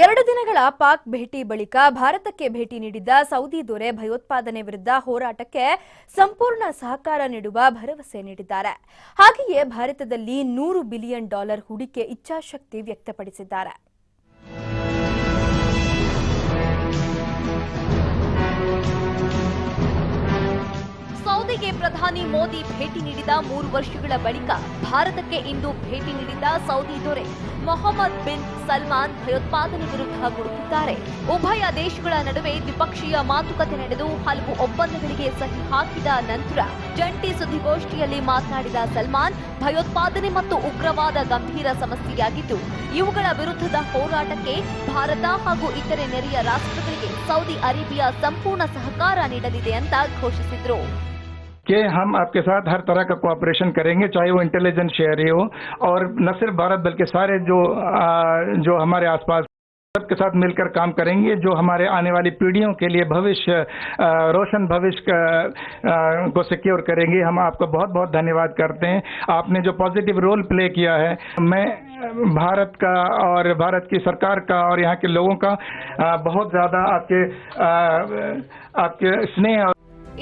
ಎರಡು ದಿನಗಳ ಪಾಕ್ ಭೇಟಿ ಬಳಿಕ ಭಾರತಕ್ಕೆ ಭೇಟಿ ನೀಡಿದ್ದ ಸೌದಿ ದೊರೆ ಭಯೋತ್ಪಾದನೆ ವಿರುದ್ಧ ಹೋರಾಟಕ್ಕೆ ಸಂಪೂರ್ಣ ಸಹಕಾರ ನೀಡುವ ಭರವಸೆ ನೀಡಿದ್ದಾರೆ. ಹಾಗೆಯೇ ಭಾರತದಲ್ಲಿ ನೂರು ಬಿಲಿಯನ್ ಡಾಲರ್ ಹೂಡಿಕೆ ಇಚ್ಛಾಶಕ್ತಿ ವ್ಯಕ್ತಪಡಿಸಿದ್ದಾರೆ. ಪ್ರಧಾನಿ ಮೋದಿ ಭೇಟಿ ನೀಡಿದ ಮೂರು ವರ್ಷಗಳ ಬಳಿಕ ಭಾರತಕ್ಕೆ ಇಂದು ಭೇಟಿ ನೀಡಿದ ಸೌದಿ ದೊರೆ. ಮೊಹಮ್ಮದ್ ಬಿನ್ ಸಲ್ಮಾನ್ ಭಯೋತ್ಪಾದನೆ ವಿರುದ್ಧ ಗುಡುಕಿದ್ದಾರೆ ಉಭಯ ದೇಶಗಳ ನಡುವೆ ದ್ವಿಪಕ್ಷೀಯ ಮಾತುಕತೆ ನಡೆದು ಹಲವು ಒಪ್ಪಂದಗಳಿಗೆ ಸಹಿ ಹಾಕಿದ ನಂತರ ಜಂಟಿ ಸುದ್ದಿಗೋಷ್ಠಿಯಲ್ಲಿ ಮಾತನಾಡಿದ ಸಲ್ಮಾನ್, ಭಯೋತ್ಪಾದನೆ ಮತ್ತು ಉಗ್ರವಾದ ಗಂಭೀರ ಸಮಸ್ಯೆಯಾಗಿದ್ದು, ಇವುಗಳ ವಿರುದ್ಧದ ಹೋರಾಟಕ್ಕೆ ಭಾರತ ಹಾಗೂ ಇತರೆ ನೆರೆಯ ರಾಷ್ಟ್ರಗಳಿಗೆ ಸೌದಿ ಅರೇಬಿಯಾ ಸಂಪೂರ್ಣ ಸಹಕಾರ ನೀಡಲಿದೆ ಅಂತ ಘೋಷಿಸಿದ್ರು. कि हम आपके साथ हर तरह का कोऑपरेशन करेंगे चाहे वो इंटेलिजेंस शेयर ही हो और न सिर्फ़ भारत बल्कि सारे जो आ, जो हमारे आसपास सबके साथ मिलकर काम करेंगे जो हमारे आने वाली पीढ़ियों के लिए भविष्य रोशन भविष्य को सिक्योर करेंगे। हम आपका बहुत बहुत धन्यवाद करते हैं। आपने जो पॉजिटिव रोल प्ले किया है मैं भारत का और भारत की सरकार का और यहाँ के लोगों का बहुत ज़्यादा आपके आपके स्नेह और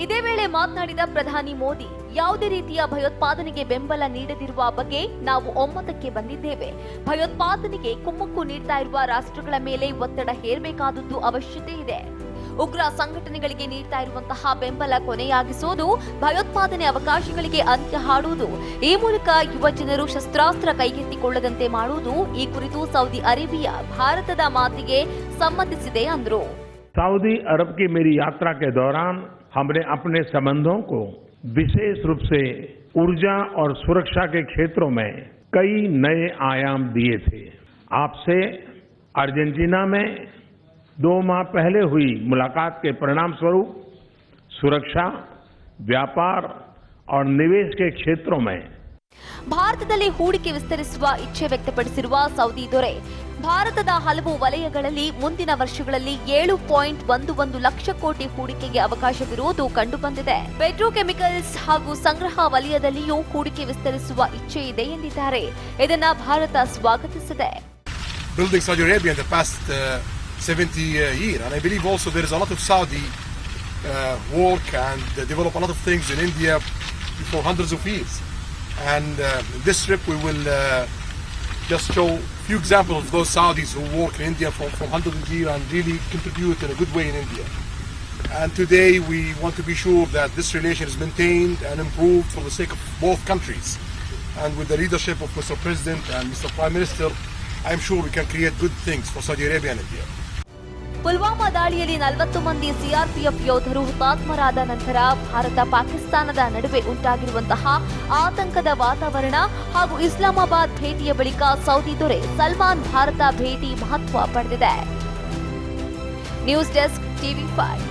ಇದೇ ವೇಳೆ ಮಾತನಾಡಿದ ಪ್ರಧಾನಿ ಮೋದಿ, ಯಾವುದೇ ರೀತಿಯ ಭಯೋತ್ಪಾದನೆಗೆ ಬೆಂಬಲ ನೀಡದಿರುವ ಬಗ್ಗೆ ನಾವು ಒಮ್ಮತಕ್ಕೆ ಬಂದಿದ್ದೇವೆ. ಭಯೋತ್ಪಾದನೆಗೆ ಕುಮ್ಮಕ್ಕು ನೀಡ್ತಾ ಇರುವ ರಾಷ್ಟ್ರಗಳ ಮೇಲೆ ಒತ್ತಡ ಹೇರಬೇಕಾದದ್ದು ಅವಶ್ಯತೆ ಇದೆ. ಉಗ್ರ ಸಂಘಟನೆಗಳಿಗೆ ನೀಡ್ತಾ ಇರುವಂತಹ ಬೆಂಬಲ ಕೊನೆಯಾಗಿಸುವುದು ಭಯೋತ್ಪಾದನೆ ಅವಕಾಶಗಳಿಗೆ ಅಂತ್ಯ ಹಾಡುವುದು ಈ ಮೂಲಕ ಯುವ ಜನರು ಶಸ್ತ್ರಾಸ್ತ್ರ ಕೈಗೆತ್ತಿಕೊಳ್ಳದಂತೆ ಮಾಡುವುದು, ಈ ಕುರಿತು ಸೌದಿ ಅರೇಬಿಯಾ ಭಾರತದ ಮಾತಿಗೆ ಸಮ್ಮತಿಸಿದೆ ಅಂದರು. ಸೌದಿ ಅರಬ್ ಕಿ ಮೇರಿ ಯಾತ್ರಾ ಕೆ ದೌರಾನ್ हमने अपने संबंधों को विशेष रूप से ऊर्जा और सुरक्षा के क्षेत्रों में कई नए आयाम दिए थे। आपसे अर्जेंटीना में दो माह पहले हुई मुलाकात के परिणाम स्वरूप सुरक्षा, व्यापार और निवेश के क्षेत्रों में ಭಾರತದಲ್ಲಿ ಹೂಡಿಕೆ ವಿಸ್ತರಿಸುವ ಇಚ್ಛೆ ವ್ಯಕ್ತಪಡಿಸಿರುವ ಸೌದಿ ದೊರೆ, ಭಾರತದ ಹಲವು ವಲಯಗಳಲ್ಲಿ ಮುಂದಿನ ವರ್ಷಗಳಲ್ಲಿ ಏಳು ಪಾಯಿಂಟ್ ಒಂದು ಒಂದು ಲಕ್ಷ ಕೋಟಿ ಹೂಡಿಕೆಗೆ ಅವಕಾಶವಿರುವುದು ಕಂಡುಬಂದಿದೆ ಪೆಟ್ರೋಕೆಮಿಕಲ್ಸ್ ಹಾಗೂ ಸಂಗ್ರಹ ವಲಯದಲ್ಲಿಯೂ ಹೂಡಿಕೆ ವಿಸ್ತರಿಸುವ ಇಚ್ಛೆ ಇದೆ ಎಂದಿದ್ದಾರೆ ಇದನ್ನ Bharat ಸ್ವಾಗತಿಸಿದೆ building Saudi Arabia in the past 70 year. And I believe also there is a lot of Saudi work and they develop a lot of things in India for hundreds of years. And uh, this trip we will uh, just show a few examples of those Saudis who work in India for, for hundreds of years and really contribute in a good way in India. And today we want to be sure that this relation is maintained and improved for the sake of both countries. And with the leadership of Mr. President and Mr. Prime Minister, I'm sure we can create good things for Saudi Arabia and India. Pulwama ದಾಳಿಯಲ್ಲಿ ನಲವತ್ತು ಮಂದಿ CRPF ಯೋಧರು ಹುತಾತ್ಮರಾದ ನಂತರ ಭಾರತ ಪಾಕಿಸ್ತಾನದ ನಡುವೆ ಉಂಟಾಗಿರುವಂತಹ ಆತಂಕದ ವಾತಾವರಣ ಹಾಗೂ ಇಸ್ಲಾಮಾಬಾದ್ ಭೇಟಿಯ ಬಳಿಕ ಸೌದಿ ದೊರೆ ಸಲ್ಮಾನ್ ಭಾರತ ಭೇಟಿ ಮಹತ್ವ ಪಡೆದಿದೆ. News desk TV five.